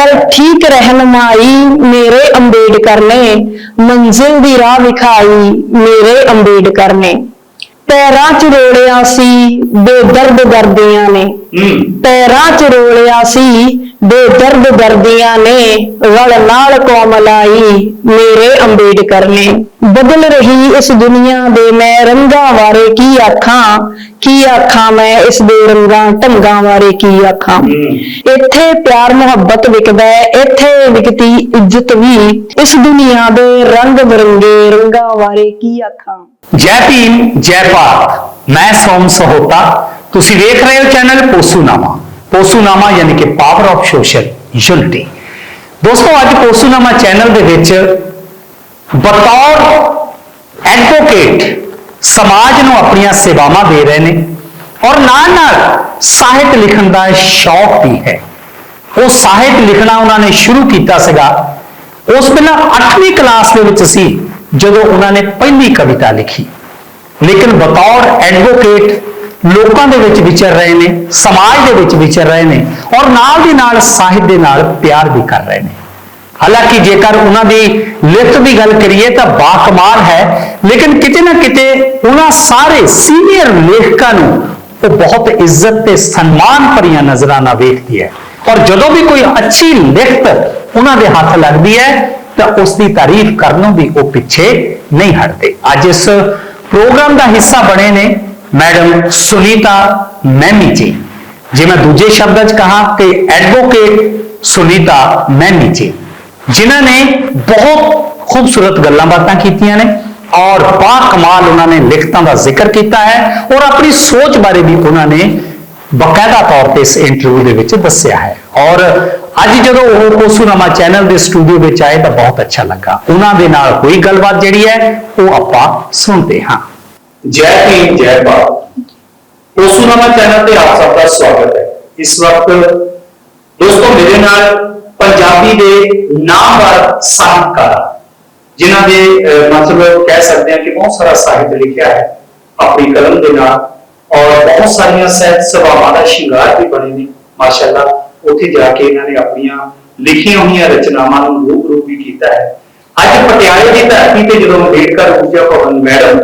ਚਲ ਠੀਕ ਰਹਿਨਮਾਈ ਮੇਰੇ ਅੰਬੇਡਕਰ ਨੇ ਮੰਜ਼ਿਲ ਦੀ ਰਾਹ ਵਿਖਾਈ ਮੇਰੇ ਅੰਬੇਡਕਰ ਨੇ। ਪੈਰਾਂ 'ਚ ਰੋੜਿਆ ਸੀ ਬੇਦਰਦ ਦਰਦੀਆਂ ਨੇ। ਪੈਰਾਂ 'ਚ ਰੋਲਿਆ ਸੀ ਬੇਦਰਦ ਦਰਦੀਆਂ ਨੇ ਰਲ ਨਾਲ ਕੌਮ ਲਾਈ ਮੇਰੇ ਅੰਬੇਡਕਰ ਨੇ। ਬਦਲ ਰਹੀ ਇਸ ਦੁਨੀਆ ਦੇ ਮੈਂ ਰੰਗਾਂ ਬਾਰੇ ਕੀ ਆਖਾਂ? ਕੀ ਆਖਾਂ ਮੈਂ ਇਸ ਦੇ ਰੰਗਾਂ ਢੰਗਾਂ ਬਾਰੇ ਕੀ ਆਖਾਂ? ਇੱਥੇ ਪਿਆਰ ਮੁਹੱਬਤ ਵਿਕਦਾ ਹੈ ਇੱਥੇ ਵਿਕਦੀ ਇੱਜ਼ਤ ਵੀ। ਇਸ ਦੁਨੀਆ ਦੇ ਰੰਗ ਬਰੰਗੇ ਰੰਗਾਂ ਬਾਰੇ ਕੀ ਆਖਾਂ? ਜੈ ਭੀਮ ਜੈ ਭਾਰਤ। ਮੈਂ ਸੋਮ ਸਹੋਤਾ। ਤੁਸੀਂ ਵੇਖ ਰਹੇ ਹੋ ਚੈਨਲ ਪੋਸੂਨਾਮਾ। ਪੋਸੂਨਾਮਾ ਯਾਨੀ ਕਿ ਪਾਵਰ ਆਫ ਸੋਸ਼ਲ ਯੂਨਿਟੀ ਦੋਸਤੋ, ਅੱਜ ਪੋਸੂਨਾਮਾ ਚੈਨਲ ਦੇ ਵਿੱਚ ਬਤੌਰ ਐਡਵੋਕੇਟ ਸਮਾਜ ਨੂੰ ਆਪਣੀਆਂ ਸੇਵਾਵਾਂ ਦੇ ਰਹੇ ਨੇ ਔਰ ਨਾਲ ਨਾਲ ਸਾਹਿਤ ਲਿਖਣ ਦਾ ਸ਼ੌਕ ਵੀ ਹੈ। ਉਹ ਸਾਹਿਤ ਲਿਖਣਾ ਉਹਨਾਂ ਨੇ ਸ਼ੁਰੂ ਕੀਤਾ ਸੀਗਾ। ਉਸ ਵੇਲੇ 8ਵੀਂ ਕਲਾਸ ਦੇ ਵਿੱਚ ਸੀ ਜਦੋਂ ਉਹਨਾਂ ਨੇ ਪਹਿਲੀ ਕਵਿਤਾ ਲਿਖੀ। ਲੇਕਿਨ ਬਤੌਰ ਐਡਵੋਕੇਟ ਲੋਕਾਂ ਦੇ ਵਿੱਚ ਵਿਚਰ ਰਹੇ ਨੇ, ਸਮਾਜ ਦੇ ਵਿੱਚ ਵਿਚਰ ਰਹੇ ਨੇ ਔਰ ਨਾਲ ਦੀ ਨਾਲ ਸਾਹਿਤ ਦੇ ਨਾਲ ਪਿਆਰ ਵੀ ਕਰ ਰਹੇ ਨੇ। ਹਾਲਾਂਕਿ ਜੇਕਰ ਉਹਨਾਂ ਦੀ ਲਿਖਤ ਦੀ ਗੱਲ ਕਰੀਏ ਤਾਂ ਬਾਕਮਾਲ ਹੈ, ਲੇਕਿਨ ਕਿਤੇ ਨਾ ਕਿਤੇ ਉਹਨਾਂ ਸਾਰੇ ਸੀਨੀਅਰ ਲੇਖਕਾਂ ਨੂੰ ਉਹ ਬਹੁਤ ਇੱਜ਼ਤ ਤੇ ਸਨਮਾਨ ਭਰੀਆਂ ਨਜ਼ਰਾਂ ਨਾਲ ਵੇਖਦੀ ਹੈ। ਔਰ ਜਦੋਂ ਵੀ ਕੋਈ ਅੱਛੀ ਲਿਖਤ ਉਹਨਾਂ ਦੇ ਹੱਥ ਲੱਗਦੀ ਹੈ, ਤਾਂ ਉਸ ਦੀ ਤਾਰੀਫ ਕਰਨੋਂ ਵੀ ਉਹ ਪਿੱਛੇ ਨਹੀਂ ਹਟਦੇ। ਅੱਜ ਇਸ ਪ੍ਰੋਗਰਾਮ ਦਾ ਹਿੱਸਾ ਬਣੇ ਨੇ ਮੈਡਮ ਸੁਨੀਤਾ ਮੈਮੀ ਜੀ। ਜੇ ਮੈਂ ਦੂਜੇ ਸ਼ਬਦਾਂ 'ਚ ਕਹਾ ਕਿ ਐਡਵੋਕੇਟ ਸੁਨੀਤਾ ਮੈਮੀ ਜੀ। ਜਿਨ੍ਹਾਂ ਨੇ ਬਹੁਤ ਖੂਬਸੂਰਤ ਗੱਲਾਂ ਬਾਤਾਂ ਕੀਤੀਆਂ ਨੇ ਔਰ ਬਾ ਕਮਾਲ ਉਹਨਾਂ ਨੇ ਲਿਖਤਾਂ ਦਾ ਜ਼ਿਕਰ ਕੀਤਾ ਹੈ ਔਰ ਆਪਣੀ ਸੋਚ ਬਾਰੇ ਵੀ ਉਹਨਾਂ ਨੇ ਬਕਾਇਦਾ ਤੌਰ ਤੇ ਇਸ ਇੰਟਰਵਿਊ ਦੇ ਵਿੱਚ ਦੱਸਿਆ ਹੈ। ਔਰ ਅੱਜ ਜਦੋਂ ਉਹ ਕੋਸੂਨਾਮਾ ਚੈਨਲ ਦੇ ਸਟੂਡੀਓ ਵਿੱਚ ਆਏ ਤਾਂ ਬਹੁਤ ਅੱਛਾ ਲੱਗਾ। ਉਹਨਾਂ ਦੇ ਨਾਲ ਹੋਈ ਗੱਲਬਾਤ ਜਿਹੜੀ ਹੈ ਉਹ ਆਪਾਂ ਸੁਣਦੇ ਹਾਂ। ਜੈ ਭੀਮ, ਜੈ ਭਾਰਤ। ਕੋਸੂਨਾਮਾ ਚੈਨਲ ਤੇ ਆਪ ਸਭ ਦਾ ਸਵਾਗਤ ਹੈ। ਇਸ ਵਕਤ ਦੋਸਤੋ ਮੇਰੇ ਨਾਲ ਪੰਜਾਬੀ ਦੇ ਨਾਮਵਰ ਸਾਹਿਤਕਾਰ, ਜਿਨ੍ਹਾਂ ਦੇ ਮਤਲਬ ਕਹਿ ਸਕਦੇ ਹਾਂ ਕਿ ਬਹੁਤ ਸਾਰਾ ਸਾਹਿਤ ਲਿਖਿਆ ਹੈ ਆਪਣੀ ਕਲਮ ਦੇ ਨਾਲ ਔਰ ਬਹੁਤ ਸਾਰੀਆਂ ਸਾਹਿਤ ਸਭਾਵਾਂ ਦਾ ਸ਼ਿੰਗਾਰ ਵੀ ਬਣੇ ਨੇ, ਮਾਸ਼ਾਅੱਲਾ, ਉੱਥੇ ਜਾ ਕੇ ਇਹਨਾਂ ਨੇ ਆਪਣੀਆਂ ਲਿਖੀਆਂ ਹੋਈਆਂ ਰਚਨਾਵਾਂ ਨੂੰ ਰੂਪ ਰੂਪ ਵੀ ਕੀਤਾ ਹੈ। ਅੱਜ ਪਟਿਆਲੇ ਦੀ ਧਰਤੀ ਤੇ ਜਦੋਂ ਅੰਬੇਡਕਰ ਊਰਜਾ ਭਵਨ ਮੈਡਮ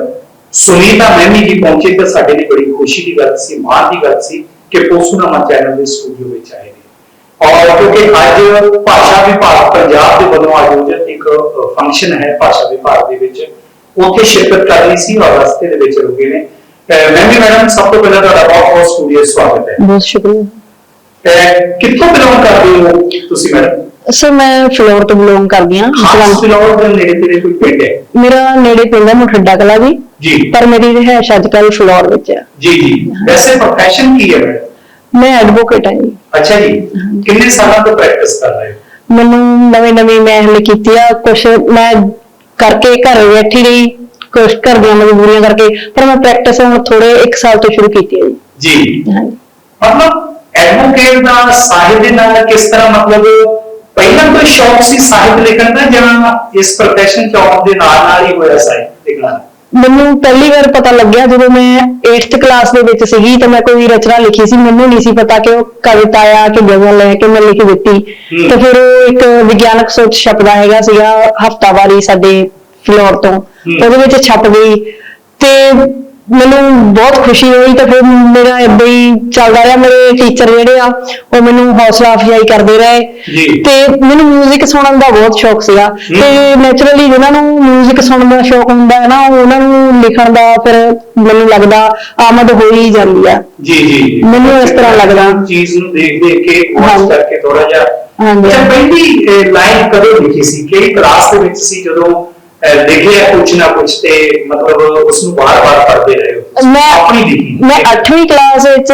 ਸੁਨੀਤਾ ਮੈਮੀ ਜੀ ਪਹੁੰਚੇ ਤਾਂ ਸਾਡੇ ਲਈ ਬੜੀ ਖੁਸ਼ੀ ਦੀ ਗੱਲ ਸੀ ਮਾਣ ਦੀ ਗੱਲ ਸੀ ਕਿ ਪੋਸੂਨਾਮਾ ਚੈਨਲ ਦੇ ਸਟੂਡੀਓ ਵਿੱਚ ਆਏ ਨੇ ਔਰ ਕਿਉਂਕਿ ਅੱਜ ਭਾਸ਼ਾ ਵਿਭਾਗ ਪੰਜਾਬ ਦੇ ਵੱਲੋਂ ਆਯੋਜਿਤ ਇੱਕ ਫੰਕਸ਼ਨ ਹੈ ਭਾਸ਼ਾ ਵਿਭਾਗ ਦੇ ਵਿੱਚ ਉੱਥੇ ਸ਼ਿਰਕਤ ਕਰਨੀ ਸੀ ਔਰ ਰਸਤੇ ਦੇ ਵਿੱਚ ਰੁਕੇ ਨੇ ਮੈਮੀ ਮੈਡਮ ਸਭ ਤੋਂ ਪਹਿਲਾਂ ਤੁਹਾਡਾ ਬਹੁਤ ਬਹੁਤ ਸਟੂਡੀਓ ਸਵਾਗਤ ਹੈ ਬਹੁਤ ਸ਼ੁਕਰੀਆ ਅਹ, ਕਿੱਥੋਂ ਬਿਲੋਂਗ ਕਰਦੇ ਹੋ ਤੁਸੀਂ ਮੈਡਮ ਸਰ ਮੈਂ ਫਲੋਰ ਤੋਂ ਬਿਲੋਂਗ ਕਰਦੀ ਹਾਂ ਖਾਸ ਜਲੰਧਰ ਫਿਲੌਰ ਦੇ ਨੇੜੇ ਤੇਰੇ ਕੋਈ ਪਿੰਡ ਹੈ ਮੇਰਾ ਨੇੜੇ ਪਿੰਡ ਹੈ ਮੁਠੱਡਾ ਕਲਾ ਜੀ ਜੀ। ਪਰ ਮੇਰੀ ਰਿਹਾਇਸ਼ ਅੱਜ ਕੱਲ੍ਹ ਫਲੋਰ ਵਿੱਚ ਹੈ ਜੀ ਜੀ। ਵੈਸੇ ਪ੍ਰੋਫੈਸ਼ਨ ਕੀ ਹੈ ਮੈਡਮ ਮੈਂ ਐਡਵੋਕੇਟ ਹਾਂ ਜੀ। ਅੱਛਾ ਜੀ। ਕਿੰਨੇ ਸਾਲਾਂ ਤੋਂ ਪ੍ਰੈਕਟਿਸ ਕਰ ਰਹੇ ਹੋ? ਮੈਨੂੰ ਨਵੇਂ ਨਵੇਂ ਮੈਂ ਹਲੇ ਕੀਤੀ ਆ ਕੁਛ ਮੈਂ ਕਰਕੇ ਘਰ ਬੈਠੀ ਰਹੀ ਕੁਛ ਘਰ ਦੀਆਂ ਮਜਬੂਰੀਆਂ ਕਰਕੇ ਪਰ ਮੈਂ ਪ੍ਰੈਕਟਿਸ ਹੁਣ ਥੋੜੇ 1 ਸਾਲ ਤੋਂ ਸ਼ੁਰੂ ਕੀਤੀ ਹੈ ਜੀ। ਜੀ। ਹਾਂਜੀ। ਮਤਲਬ ਐਡਵੋਕੇਟ ਦਾ ਸਾਹਿਤ ਦੇ ਨਾਲ ਕਿਸ ਤਰ੍ਹਾਂ ਮਤਲਬ ਪਹਿਲਾਂ ਤੋਂ ਸ਼ੌਕ ਸੀ ਸਾਹਿਤ ਲਿਖਣ ਦਾ ਜਾਂ ਇਸ ਪ੍ਰੋਫੈਸ਼ਨ ਚ ਆਉਣ ਦੇ ਨਾਲ ਨਾਲ ਹੀ ਹੋਇਆ ਸਾਹਿਤ ਲਿਖਣਾ? ਮੈਨੂੰ ਪਹਿਲੀ ਵਾਰ ਪਤਾ ਲੱਗਿਆ ਜਦੋਂ ਮੈਂ 8th ਕਲਾਸ ਦੇ ਵਿੱਚ ਸੀਗੀ ਤਾਂ ਮੈਂ ਕੋਈ ਰਚਨਾ ਲਿਖੀ ਸੀ ਮੈਨੂੰ ਨਹੀਂ ਸੀ ਪਤਾ ਕਿ ਉਹ ਕਵਿਤਾ ਆ ਕਿ ਗਜ਼ਲ ਹੈ ਕਿ ਮੈਂ ਲਿਖ ਦਿੱਤੀ। ਤੇ ਫਿਰ ਉਹ ਇੱਕ ਵਿਗਿਆਨਕ ਸੋਚ ਛਪਦਾ ਹੈਗਾ ਸੀਗਾ ਹਫਤਾਵਾਰੀ ਸਾਡੇ ਫਲੋਰ ਤੋਂ। ਉਹਦੇ ਵਿੱਚ ਛਪ ਗਈ। ਤੇ ਮੈਨੂੰ ਬਹੁਤ ਖੁਸ਼ੀ ਹੋਈ ਤੇ ਫਿਰ ਮੇਰਾ ਏਦਾਂ ਹੀ ਚੱਲਦਾ ਰਿਹਾ ਮੇਰੇ ਟੀਚਰ ਜਿਹੜੇ ਆ ਉਹ ਮੈਨੂੰ ਹੌਸਲਾ ਅਫਜ਼ਾਈ ਕਰਦੇ ਰਹੇ ਜੀ। ਤੇ ਮੈਨੂੰ 뮤직 ਸੁਣਨ ਦਾ ਬਹੁਤ ਸ਼ੌਕ ਸੀਗਾ ਤੇ ਨੇਚਰਲੀ ਜਿਹਨਾਂ ਨੂੰ 뮤직 ਸੁਣਨ ਦਾ ਸ਼ੌਕ ਹੁੰਦਾ ਹੈ ਨਾ ਉਹ ਉਹਨਾਂ ਨੂੰ ਲਿਖਣ ਦਾ ਫਿਰ ਮੈਨੂੰ ਲੱਗਦਾ ਆਮਦ ਹੋ ਹੀ ਜਾਂਦੀ ਆ ਜੀ ਜੀ ਜੀ। ਮੈਨੂੰ ਇਸ ਤਰ੍ਹਾਂ ਲੱਗਦਾ। ਚੀਜ਼ ਨੂੰ ਦੇਖ ਦੇਖ ਕੇ ਹਾਂਜੀ। ਉਸ ਕਰਕੇ ਥੋੜਾ ਜਿਹਾ ਹਾਂਜੀ। ਅੱਛਾ ਪਹਿਲੀ ਲਾਈਨ ਕਦੋਂ ਲਿਖੀ ਸੀ ਕਿਹੜੀ ਕਲਾਸ ਦੇ ਵਿੱਚ ਸੀ ਜਦੋਂ ਲਿਖਿਆ ਕੁਝ ਨਾ ਕੁਝ ਤੇ ਮਤਲਬ ਉਸ ਨੂੰ ਵਾਰ-ਵਾਰ ਪੜ੍ਹਦੇ ਰਹੇ ਹੋ ਮੈਂ ਆਪਣੀ ਲਿਖੀ ਮੈਂ 8ਵੀਂ ਕਲਾਸ ਵਿੱਚ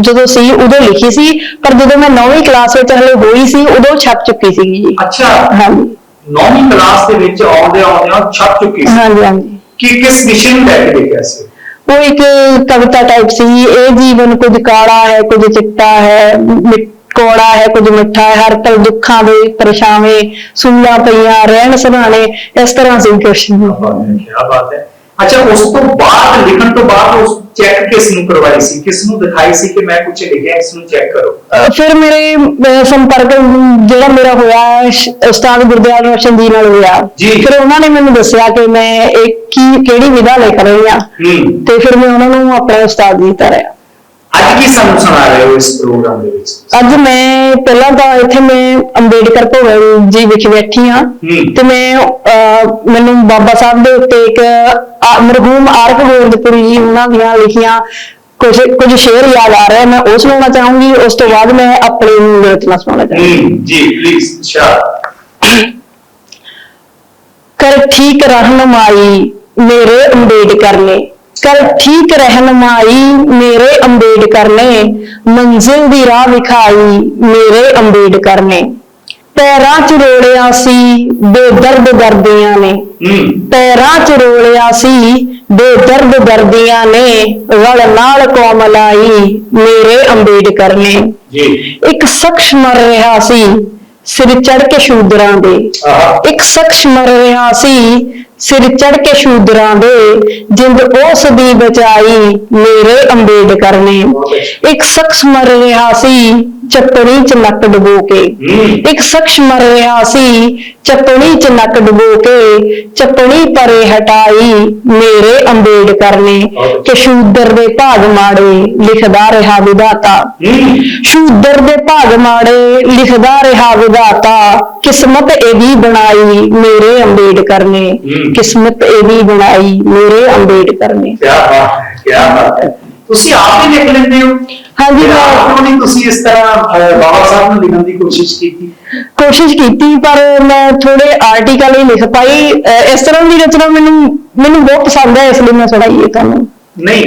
ਜਦੋਂ ਸੀ ਉਦੋਂ ਲਿਖੀ ਸੀ ਪਰ ਜਦੋਂ ਮੈਂ 9ਵੀਂ ਕਲਾਸ ਵਿੱਚ ਹਲੇ ਹੋਈ ਸੀ ਉਦੋਂ ਛਪ ਚੁੱਕੀ ਸੀ ਜੀ। ਅੱਛਾ ਹਾਂਜੀ। ਨੌਵੀਂ ਕਲਾਸ ਦੇ ਵਿੱਚ ਆਉਂਦੇ ਆਉਂਦੇ ਛਪ ਚੁੱਕੀ ਸੀ। ਹਾਂਜੀ ਹਾਂਜੀ। ਕਿ ਕਿਸ ਵਿਸ਼ੇ ਨੂੰ ਲੈ ਕੇ ਲਿਖਿਆ ਸੀ? ਉਹ ਇੱਕ ਕਵਿਤਾ ਟਾਈਪ ਸੀ ਇਹ ਜੀਵਨ ਕੁਝ ਕਾਲਾ ਹੈ ਕੁਝ ਚਿੱਟਾ ਹੈ ਕੌੜਾ ਹੈ ਕੁਝ ਮਿੱਠਾ ਹੈ ਹਰ ਪਲ ਦੁੱਖਾਂ ਦੇ ਪਰਛਾਵੇਂ ਸੁਣੀਆਂ ਪਈਆਂ ਰਹਿਣ ਸਭਾਣੇ ਇਸ ਤਰ੍ਹਾਂ ਸੀ ਕੁਛ ਕੀ ਬਾਤ ਹੈ। ਅੱਛਾ ਉਸ ਤੋਂ ਬਾਅਦ ਲਿਖਣ ਤੋਂ ਬਾਅਦ ਉਸ ਚੈੱਕ ਕਿਸ ਨੂੰ ਕਰਵਾਈ ਸੀ? ਕਿਸ ਨੂੰ ਦਿਖਾਈ ਸੀ ਕਿ ਮੈਂ ਕੁਝ ਲਿਖਿਆ ਇਸ ਨੂੰ ਚੈੱਕ ਕਰੋ? ਫਿਰ ਮੇਰੇ ਸੰਪਰਕ ਜਿਹੜਾ ਮੇਰਾ ਹੋਇਆ ਉਸਤਾਦ ਗੁਰਦਿਆਲ ਰੋਸ਼ਨ ਜੀ ਨਾਲ ਹੋਇਆ। ਫਿਰ ਉਹਨਾਂ ਨੇ ਮੈਨੂੰ ਦੱਸਿਆ ਕਿ ਮੈਂ ਇਹ ਕੀ ਕਿਹੜੀ ਵਿਧਾ ਲਿਖ ਰਹੀ ਆ। ਹੂੰ। ਤੇ ਫਿਰ ਮੈਂ ਉਹਨਾਂ ਨੂੰ ਆਪਣਾ ਉਸਤਾਦ ਜੀ ਧਾਰਿਆ ਅੱਜ ਕੀ ਸਾਨੂੰ ਸੁਣਾ ਰਹੇ ਹੋ ਇਸ ਪ੍ਰੋਗਰਾਮ ਦੇ ਵਿੱਚ? ਅੱਜ ਮੈਂ ਪਹਿਲਾਂ ਤਾਂ ਇੱਥੇ ਮੈਂ ਅੰਬੇਡਕਰ ਭਵਨ ਜੀ ਵਿਖੇ ਬੈਠੀ ਹਾਂ। ਤੇ ਮੈਂ ਅਹ, ਮੈਨੂੰ ਬਾਬਾ ਸਾਹਿਬ ਦੇ ਉੱਤੇ ਇੱਕ ਆ- ਮਰਹੂਮ ਆਰਕ ਗੋਬਿੰਦਪੁਰੀ ਜੀ ਉਹਨਾਂ ਦੀਆਂ ਲਿਖੀਆਂ ਕੁਝ ਕੁਝ ਸ਼ੇਰ ਯਾਦ ਆ ਰਿਹਾ ਮੈਂ ਉਹ ਸੁਣਾਉਣਾ ਚਾਹੂੰਗੀ। ਉਸ ਤੋਂ ਬਾਅਦ ਮੈਂ ਆਪਣੀ ਰਚਨਾ ਸੁਣਾਉਣਾ ਚਾਹੂੰਗੀ। ਜੀ ਪਲੀਜ਼ ਸ਼ਾਹ ਕਰ ਠੀਕ ਰਹਿਨਮਾਈ ਮੇਰੇ ਅੰਬੇਡਕਰ ਨੇ। ਕਰ ਠੀਕ ਰਹਿਨਮਾਈ ਮੇਰੇ ਅੰਬੇਡਕਰ ਨੇ ਮੰਜ਼ਿਲ ਦੀ ਰਾਹ ਵਿਖਾਈ ਮੇਰੇ ਅੰਬੇਡਕਰ ਨੇ। ਪੈਰਾਂ 'ਚ ਰੋੜਿਆ ਸੀ ਬੇਦਰਦ ਦਰਦੀਆਂ ਨੇ। ਪੈਰਾਂ 'ਚ ਰੋਲਿਆ ਸੀ ਬੇਦਰਦ ਦਰਦੀਆਂ ਨੇ ਰਲ ਨਾਲ ਕੌਮ ਲਾਈ ਮੇਰੇ ਅੰਬੇਡਕਰ ਨੇ। ਜੀ। ਇੱਕ ਸ਼ਖਸ ਮਰ ਰਿਹਾ ਸੀ ਸਿਰ ਚੜ ਕੇ ਸ਼ੂਦਰਾਂ ਦੇ। ਇੱਕ ਸ਼ਖਸ ਮਰ ਰਿਹਾ ਸੀ ਸਿਰ ਚੜ ਕੇ ਸ਼ੂਦਰਾਂ ਦੇ ਜਿੰਦ ਉਸ ਦੀ ਬਚਾਈ ਮੇਰੇ ਅੰਬੇਡਕਰ ਨੇ। ਇੱਕ ਸ਼ਖਸ ਮਰ ਰਿਹਾ ਸੀ ਚੱਪਣੀ ਚ ਨੱਕ ਡੁਬੋ ਕੇ। ਇੱਕ ਸ਼ਖਸ ਮਰ ਰਿਹਾ ਸੀ ਚੱਪਣੀ ਚ ਨੱਕ ਡੁਬੋ ਕੇ ਚੱਪਣੀ ਪਰੇ ਹਟਾਈ ਮੇਰੇ ਅੰਬੇਡਕਰ ਨੇ ਕਿ ਸ਼ੂਦਰ ਦੇ ਭਾਗ ਮਾੜੇ ਲਿਖਦਾ ਰਿਹਾ ਵਿਧਾਤਾ। ਸ਼ੂਦਰ ਦੇ ਭਾਗ ਮਾੜੇ ਲਿਖਦਾ ਰਿਹਾ ਵਿਧਾਤਾ। ਕਿਸਮਤ ਇਹਦੀ ਬਣਾਈ ਮੇਰੇ ਅੰਬੇਡਕਰ ਨੇ। ਕਿਸਮਤ ਇਹਦੀ ਬਣਾਈ ਮੇਰੇ ਅੰਬੇਡਕਰ ਨੇ। ਕੀ ਬਾਤ ਹੈ ਕੀ ਬਾਤ ਹੈ। ਤੁਸੀਂ ਆਪ ਹੀ ਲਿਖ ਲੈਂਦੇ ਹੋ? ਹਾਂਜੀ। ਕਿਉਂ ਤੁਸੀਂ ਇਸ ਤਰ੍ਹਾਂ ਬਾਬਾ ਸਾਹਿਬ ਨੂੰ ਲਿਖਣ ਦੀ ਕੋਸ਼ਿਸ਼ ਕੀਤੀ? ਕੋਸ਼ਿਸ਼ ਕੀਤੀ ਪਰ ਮੈਂ ਥੋੜੇ ਆਰਟੀਕਲ ਹੀ ਲਿਖ ਪਾਈ। ਇਸ ਤਰ੍ਹਾਂ ਦੀ ਰਚਨਾ ਮੈਨੂੰ ਮੈਨੂੰ ਬਹੁਤ ਪਸੰਦ ਹੈ ਇਸ ਲਈ ਮੈਂ ਥੋੜਾ ਇਹ ਕਰਨਾ ਨਹੀਂ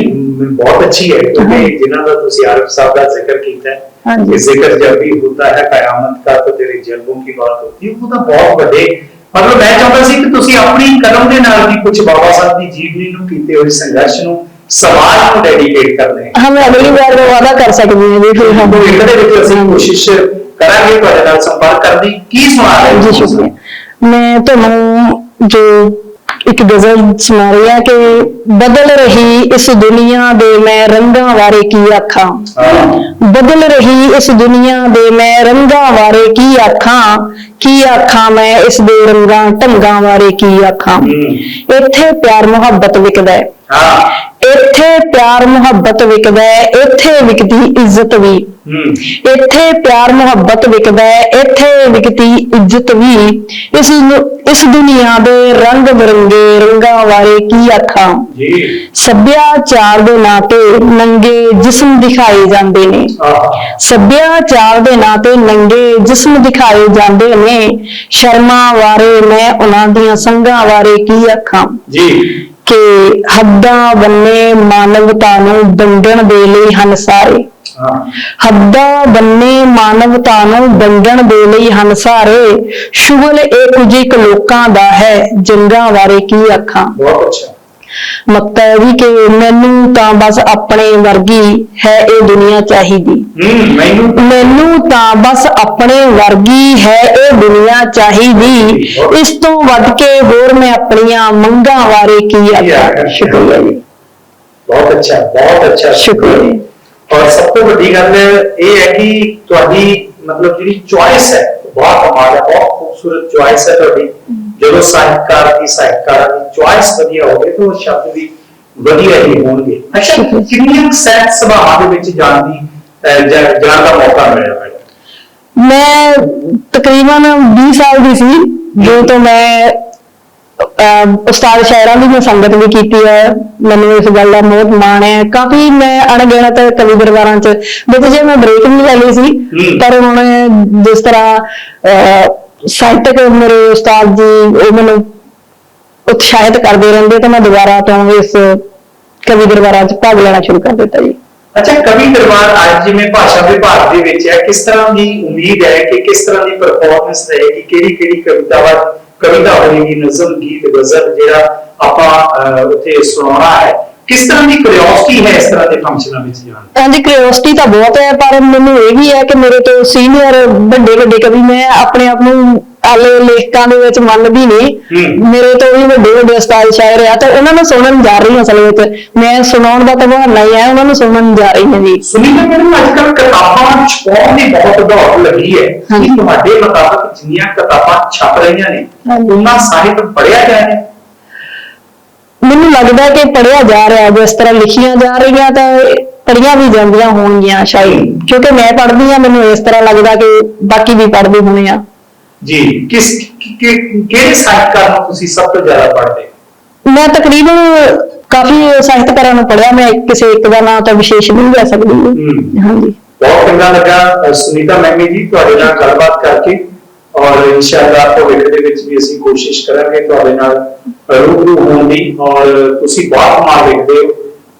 ਬਹੁਤ ਅੱਛੀ ਹੈ। ਕਿਉਂਕਿ ਜਿਨ੍ਹਾਂ ਦਾ ਤੁਸੀਂ ਆਰਫ ਸਾਹਿਬ ਦਾ ਜ਼ਿਕਰ ਕੀਤਾ ਹੈ ਹਾਂਜੀ। ਜ਼ਿਕਰ ਜਬ ਵੀ ਹੁੰਦਾ ਹੈ ਕਯਾਮਤ ਦਾ ਤਾਂ ਤੇਰੇ ਜਲਬੋਂ ਕੀ ਬਾਤ ਹੁੰਦੀ ਉਹ ਤਾਂ ਬਹੁਤ ਵੱਡੇ। ਮਤਲਬ ਮੈਂ ਚਾਹੁੰਦਾ ਸੀ ਕਿ ਤੁਸੀਂ ਆਪਣੀ ਕਦਮ ਦੇ ਨਾਲ ਵੀ ਕੁਝ ਬਾਬਾ ਸਾਹਿਬ ਦੀ ਜੀਵਨੀ ਨੂੰ ਕੀਤੇ ਹੋਏ ਸੰਘਰਸ਼ ਨੂੰ ਸਮਾਜ ਨੂੰ ਡੈਡੀਕੇਟ ਕਰਨੇ ਹਾਂ। ਮੈਂ ਅਗਲੀ ਵਾਰ ਦਾ ਵਾਅਦਾ ਕਰ ਸਕਦੀ ਹਾਂ ਜੀ ਫਿਰ ਹਾਂ। ਭਵਿੱਖ ਦੇ ਵਿੱਚ ਅਸੀਂ ਕੋਸ਼ਿਸ਼ ਕਰਾਂਗੇ ਤੁਹਾਡੇ ਨਾਲ ਸੰਪਰਕ ਕਰਨ ਦੀ। ਕੀ ਸੁਣਾ ਰਹੇ ਜੀ? ਸ਼ੁਕਰੀਆ। ਮੈਂ ਤੁਹਾਨੂੰ ਜੋ ਇੱਕ ਗਜ਼ਲ ਸੁਣਾ ਰਹੀ ਹਾਂ ਕਿ ਬਦਲ ਰਹੀ ਇਸ ਦੁਨੀਆ ਦੇ ਮੈਂ ਰੰਗਾਂ ਬਾਰੇ ਕੀ ਆਖਾਂ? ਬਦਲ ਰਹੀ ਇਸ ਦੁਨੀਆ ਦੇ ਮੈਂ ਰੰਗਾਂ ਬਾਰੇ ਕੀ ਆਖਾਂ? ਕੀ ਆਖਾਂ ਮੈਂ ਇਸ ਦੇ ਰੰਗਾਂ ਢੰਗਾਂ ਬਾਰੇ ਕੀ ਆਖਾਂ। ਇੱਥੇ ਪਿਆਰ ਮੁਹੱਬਤ ਵਿਕਦਾ ਹਾਂ। ਇੱਥੇ ਪਿਆਰ ਮੁਹੱਬਤ ਵਿਕਦਾ ਹੈ ਇੱਥੇ ਵਿਕਦੀ ਇੱਜ਼ਤ ਵੀ। ਇੱਥੇ ਪਿਆਰ ਮੁਹੱਬਤ ਵਿਕਦਾ ਹੈ ਇੱਥੇ ਵਿਕਦੀ ਇੱਜ਼ਤ ਵੀ। ਇਸ ਇਸ ਦੁਨੀਆ ਦੇ ਰੰਗ ਬਰੰਗੇ ਰੰਗਾਂ ਬਾਰੇ ਕੀ ਆਖਾਂ? ਜੀ। ਸੱਭਿਆਚਾਰ ਦੇ ਨਾਂ ਤੇ ਨੰਗੇ ਜਿਸਮ ਦਿਖਾਏ ਜਾਂਦੇ ਨੇ। ਸੱਭਿਆਚਾਰ ਦੇ ਨਾਂ ਤੇ ਨੰਗੇ ਜਿਸਮ ਦਿਖਾਏ ਜਾਂਦੇ ਨੇ। ਸ਼ਰਮਾਂ ਬਾਰੇ ਮੈਂ ਉਹਨਾਂ ਦੀਆਂ ਸੰਗਾਂ ਬਾਰੇ ਕੀ ਆਖਾਂ? ਜੀ। ਕਿ ਹੱਦਾਂ ਬੰਨੇ ਮਾਨਵਤਾ ਨੂੰ ਵੰਡਣ ਦੇ ਲਈ ਹਨ ਸਾਰੇ। ਹੱਦਾਂ ਬੰਨੇ ਮਾਨਵਤਾ ਨੂੰ ਵੰਡਣ ਦੇ ਲਈ ਹਨ ਸਾਰੇ ਸ਼ੁਗਲ ਇਹ ਕੁਝ ਇੱਕ ਲੋਕਾਂ ਦਾ ਹੈ ਜੰਗਾਂ ਬਾਰੇ ਕੀ ਆਖਾਂ। ਬਹੁਤ ਅੱਛਾ। ਮਤਲਬ ਵੀ ਕਿ ਮੈਨੂੰ ਤਾਂ ਬਸ ਆਪਣੇ ਵਰਗੀ ਹੈ ਇਹ ਦੁਨੀਆ ਚਾਹੀਦੀ। ਮੈਨੂੰ ਮੈਨੂੰ ਤਾਂ ਬਸ ਆਪਣੇ ਵਰਗੀ ਹੈ ਇਹ ਦੁਨੀਆ ਚਾਹੀਦੀ। ਇਸ ਤੋਂ ਵੱਧ ਕੇ ਹੋਰ ਮੈਂ ਆਪਣੀਆਂ ਮੰਗਾਂ ਬਾਰੇ ਕੀ ਆਖਾਂ? ਸ਼ੁਕਰੀਆ ਜੀ। ਬਹੁਤ ਅੱਛਾ ਬਹੁਤ ਅੱਛਾ। ਸ਼ੁਕਰੀਆ ਔਰ ਸਭ ਤੋਂ ਵੱਡੀ ਗੱਲ ਇਹ ਹੈ ਕਿ ਤੁਹਾਡੀ ਮਤਲਬ ਜਿਹੜੀ ਚੁਆਇਸ ਹੈ ਬਹੁਤ ਕਮਾਲ ਹੈ ਬਹੁਤ ਖੂਬਸੂਰਤ ਚੁਆਇਸ ਹੈ ਤੁਹਾਡੀ। ਜਦੋਂ ਸਾਹਿਤਕਾਰ ਦੀ ਸਾਹਿਤਕਾਰਾਂ ਦੀ ਚੁਆਇਸ ਵਧੀਆ ਹੋਵੇ ਤਾਂ ਉਹ ਸ਼ਬਦ ਵੀ ਵਧੀਆ ਹੀ ਹੋਣਗੇ। ਅੱਛਾ ਕਿੰਨੀਆਂ ਸਾਹਿਤ ਸਭਾਵਾਂ ਦੇ ਵਿੱਚ ਜਾਣ ਦੀ ਜਾਣ ਦਾ ਮੌਕਾ ਮਿਲਿਆ ਮੈਡਮ ਮੈਂ ਤਕਰੀਬਨ 20 ਸਾਲ ਦੀ ਸੀ ਜੋ ਤੋਂ ਮੈਂ ਅਹ, ਉਸਤਾਦ ਸ਼ਾਇਰਾਂ ਦੀ ਮੈਂ ਸੰਗਤ ਵੀ ਕੀਤੀ ਹੈ ਮੈਨੂੰ ਇਸ ਗੱਲ ਦਾ ਬਹੁਤ ਮਾਣ ਹੈ। ਕਾਫੀ ਮੈਂ ਅਣਗਿਣਤ ਕਵੀ ਦਰਬਾਰਾਂ ਚ ਵਿੱਚ ਜੇ ਮੈਂ ਬ੍ਰੇਕ ਨਹੀਂ ਲੈ ਲਈ ਸੀ। ਪਰ ਹੁਣ ਜਿਸ ਤਰ੍ਹਾਂ ਅਹ, ਸਾਹਿਤਕ ਮੇਰੇ ਉਸਤਾਦ ਜੀ ਉਹ ਮੈਨੂੰ ਉਤਸ਼ਾਹਿਤ ਕਰਦੇ ਰਹਿੰਦੇ ਤਾਂ ਮੈਂ ਦੁਬਾਰਾ ਤੋਂ ਇਸ ਕਵੀ ਦਰਬਾਰਾਂ ਚ ਭਾਗ ਲੈਣਾ ਸ਼ੁਰੂ ਕਰ ਦਿੱਤਾ ਜੀ। ਅੱਛਾ, ਕਵੀ ਦਰਬਾਰ ਅੱਜ ਜਿਵੇਂ ਭਾਸ਼ਾ ਵਿਭਾਗ ਦੇ ਵਿੱਚ ਹੈ, ਕਿਸ ਤਰ੍ਹਾਂ ਦੀ ਉਮੀਦ ਹੈ ਕਿ ਕਿਸ ਤਰ੍ਹਾਂ ਦੀ ਪਰਫਾਰਮੈਂਸ ਰਹੇਗੀ, ਕਿਹੜੀ ਕਿਹੜੀ ਕਵਿਤਾਵਾਂ ਕਵਿਤਾ ਹੋਵੇਗੀ ਨਜ਼ਮ ਗੀਤ, ਗਜ਼ਲ ਜਿਹੜਾ ਆਪਾਂ ਉੱਥੇ ਸੁਣਾਉਣਾ ਹੈ, ਕਿਸ ਤਰ੍ਹਾਂ ਦੀ ਕਿਉਰਿਓਸਿਟੀ ਹੈ ਇਸ ਤਰ੍ਹਾਂ ਦੇ ਫੰਕਸ਼ਨਾਂ ਵਿੱਚ ਜਾਣ ਦੀ? ਇਹਦੀ ਕਿਉਰਿਓਸਿਟੀ ਤਾਂ ਬਹੁਤ ਹੈ, ਪਰ ਮੈਨੂੰ ਇਹ ਵੀ ਹੈ ਕਿ ਮੇਰੇ ਤੋਂ ਸੀਨੀਅਰ ਵੱਡੇ ਵੱਡੇ ਕਵੀ ਮੈਂ ਆਪਣੇ ਆਪ ਨੂੰ ਆਲੇ ਲੇਖਕਾਂ ਦੇ ਵਿੱਚ ਮੰਨਦੀ ਨਹੀਂ। ਮੇਰੇ ਤੋਂ ਵੀ ਵੱਡੇ ਵੱਡੇ ਉਸਤਾਦ ਸ਼ਾਇਰ ਆ ਤੇ ਉਹਨਾਂ ਨੂੰ ਸੁਣਨ ਜਾ ਰਹੀ ਹਾਂ ਅਸਲ ਵਿੱਚ। ਮੈਂ ਸੁਣਾਉਣ ਦਾ ਤਾਂ ਬਹਾਨਾ ਹੀ ਹੈ ਉਹਨਾਂ ਨੂੰ ਸੁਣਨ ਜਾ ਰਹੀ ਹਾਂ ਜੀ। ਸੁਨੀਤਾ ਮੈਨੂੰ ਅੱਜ ਕੱਲ੍ਹ ਕਿਤਾਬਾਂ ਛਪਾਉਣ ਦੀ ਬਹੁਤ ਦੌੜ ਲੱਗੀ ਹੈ। ਕੀ ਤੁਹਾਡੇ ਮੁਤਾਬਕ ਜਿੰਨੀਆਂ ਕਿਤਾਬਾਂ ਛਪ ਰਹੀਆਂ ਨੇ। ਉਹਨਾਂ ਸਾਹਿਤ ਪੜਿਆ ਜਾਏ ਮੈਨੂੰ ਲੱਗਦਾ ਕਿ ਪੜਿਆ ਜਾ ਰਿਹਾ ਜਿਸ ਤਰ੍ਹਾਂ ਲਿਖੀਆਂ ਜਾ ਰਹੀਆਂ ਤਾਂ ਪੜੀਆਂ ਵੀ ਜਾਂਦੀਆਂ ਹੋਣਗੀਆਂ ਸ਼ਾਇਦ। ਕਿਉਂਕਿ ਮੈਂ ਪੜ੍ਹਦੀ ਆ ਮੈਨੂੰ ਇਸ ਤਰ੍ਹਾਂ ਲੱਗਦਾ ਕਿ ਬਾਕੀ ਵੀ ਪੜ੍ਹਦੇ ਹੋਣੇ ਆ। ਜੀ ਕਿਸ ਕਿਹੜੇ ਸਾਹਿਤਕਾਰ ਨੂੰ ਤੁਸੀਂ ਸਭ ਤੋਂ ਜ਼ਿਆਦਾ ਪੜ੍ਹਦੇ? ਹੋ? ਮੈਂ ਤਕਰੀਬਨ ਕਾਫੀ ਸਾਹਿਤਕਾਰਾਂ ਨੂੰ ਪੜਿਆ ਮੈਂ ਕਿਸੇ ਇੱਕ ਦਾ ਨਾਮ ਤਾਂ ਵਿਸ਼ੇਸ਼ ਨਹੀਂ ਲੈ ਸਕਦੀ। ਹਾਂਜੀ। ਬਹੁਤ ਚੰਗਾ ਲੱਗਾ ਸੁਨੀਤਾ ਮੈਮੀ ਜੀ ਤੁਹਾਡੇ ਨਾਲ ਗੱਲਬਾਤ ਕਰਕੇ। ਔਰ ਇਨਸ਼ਾਅੱਲਾ ਭਵਿੱਖ ਦੇ ਵਿੱਚ ਵੀ ਅਸੀਂ ਕੋਸ਼ਿਸ਼ ਕਰਾਂਗੇ ਤੁਹਾਡੇ ਨਾਲ ਰੂਬਰੂ ਹੋਣ ਦੀ। ਔਰ ਤੁਸੀਂ ਬਹੁਤ ਕਮਾਲ ਲਿਖਦੇ ਹੋ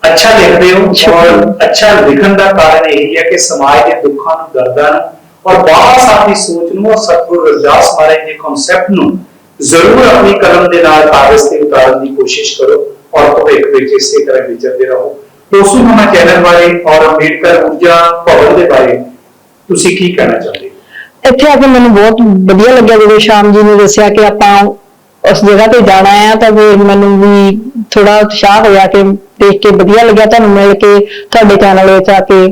ਅੱਛਾ ਲਿਖਦੇ ਹੋ। ਔਰ ਅੱਛਾ ਲਿਖਣ ਦਾ ਕਾਰਨ ਇਹ ਹੈ ਕਿ ਸਮਾਜ ਦੇ ਦੁੱਖਾਂ ਨੂੰ ਦਰਦਾਂ ਨੂੰ ਔਰ ਬਾਬਾ ਸਾਹਿਬ ਦੀ ਸੋਚ ਨੂੰ ਔਰ ਸਤਿਗੁਰੂ ਰਵਿਦਾਸ ਮਹਾਰਾਜ ਦੇ ਕਨਸੈਪਟ ਨੂੰ ਜ਼ਰੂਰ ਆਪਣੀ ਕਲਮ ਦੇ ਨਾਲ ਕਾਗਜ਼ ਤੇ ਉਤਾਰਨ ਦੀ ਕੋਸ਼ਿਸ਼ ਕਰੋ ਔਰ ਭਵਿੱਖ ਵਿੱਚ ਇਸੇ ਤਰ੍ਹਾਂ ਵਿਚਰਦੇ ਰਹੋ। ਦੋਸਤੋ ਹਮਾ ਚੈਨਲ ਬਾਰੇ ਔਰ ਅੰਬੇਡਕਰ ਊਰਜਾ ਭਵਨ ਦੇ ਬਾਰੇ ਤੁਸੀਂ ਕੀ ਕਹਿਣਾ ਚਾਹੁੰਦੇ? ਇੱਥੇ ਆ ਕੇ ਮੈਨੂੰ ਬਹੁਤ ਵਧੀਆ ਲੱਗਿਆ, ਜਦੋਂ ਸ਼ਾਮ ਜੀ ਨੇ ਦੱਸਿਆ ਕਿ ਆਪਾਂ ਉਸ ਜਗ੍ਹਾ ਤੇ ਜਾਣਾ ਆ, ਤਾਂ ਮੈਨੂੰ ਵੀ ਥੋੜਾ ਉਤਸ਼ਾਹ ਹੋਇਆ ਕਿ ਦੇਖ ਕੇ ਵਧੀਆ ਲੱਗਿਆ। ਤੁਹਾਨੂੰ ਮਿਲ ਕੇ, ਤੁਹਾਡੇ ਚੈਨਲ ਵਿੱਚ ਆ ਕੇ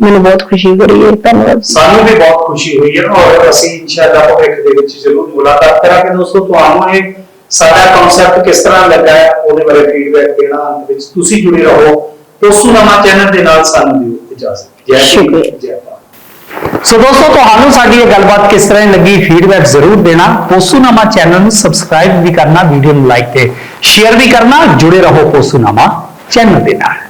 ਮੈਨੂੰ ਬਹੁਤ ਖੁਸ਼ੀ ਹੋ ਰਹੀ ਹੈ ਧੰਨਵਾਦ। ਸਾਨੂੰ ਵੀ ਬਹੁਤ ਖੁਸ਼ੀ ਹੋਈ ਹੈ ਔਰ ਅਸੀਂ ਇਨਸ਼ਾਅੱਲਾ ਭਵਿੱਖ ਦੇ ਵਿੱਚ ਜ਼ਰੂਰ ਮੁਲਾਕਾਤ ਕਰਾਂਗੇ। ਦੋਸਤੋ ਤੁਹਾਨੂੰ ਇਹ ਸਾਡਾ ਕਨਸੈਪਟ ਕਿਸ ਤਰ੍ਹਾਂ ਲੱਗਾ ਹੈ ਉਹਦੇ ਬਾਰੇ ਫੀਡਬੈਕ ਦੇਣਾ ਅੰਤ ਵਿੱਚ ਤੁਸੀਂ ਜੁੜੇ ਰਹੋ। ਪੋਸੂਨਾਮਾ ਚੈਨਲ ਦੇ ਨਾਲ ਸਾਨੂੰ ਦਿਓ ਇਜਾਜ਼ਤ ਜੈ ਸ਼੍ਰੀ ਸ਼ੁਕਰੀਆ। ਜੈ ਭਾਰਤ। ਸੋ ਦੋਸਤੋ ਤੁਹਾਨੂੰ ਸਾਡੀ ਇਹ ਗੱਲਬਾਤ ਕਿਸ ਤਰ੍ਹਾਂ ਲੱਗੀ ਫੀਡਬੈਕ ਜ਼ਰੂਰ ਦੇਣਾ। ਪੋਸੂਨਾਮਾ ਚੈਨਲ ਨੂੰ ਸਬਸਕ੍ਰਾਈਬ ਵੀ ਕਰਨਾ ਵੀਡੀਓ ਨੂੰ ਲਾਈਕ ਤੇ ਸ਼ੇਅਰ ਵੀ ਕਰਨਾ ਜੁੜੇ ਰਹੋ ਪੋਸੂਨਾਮਾ ਚੈਨਲ ਦੇ ਨਾਲ।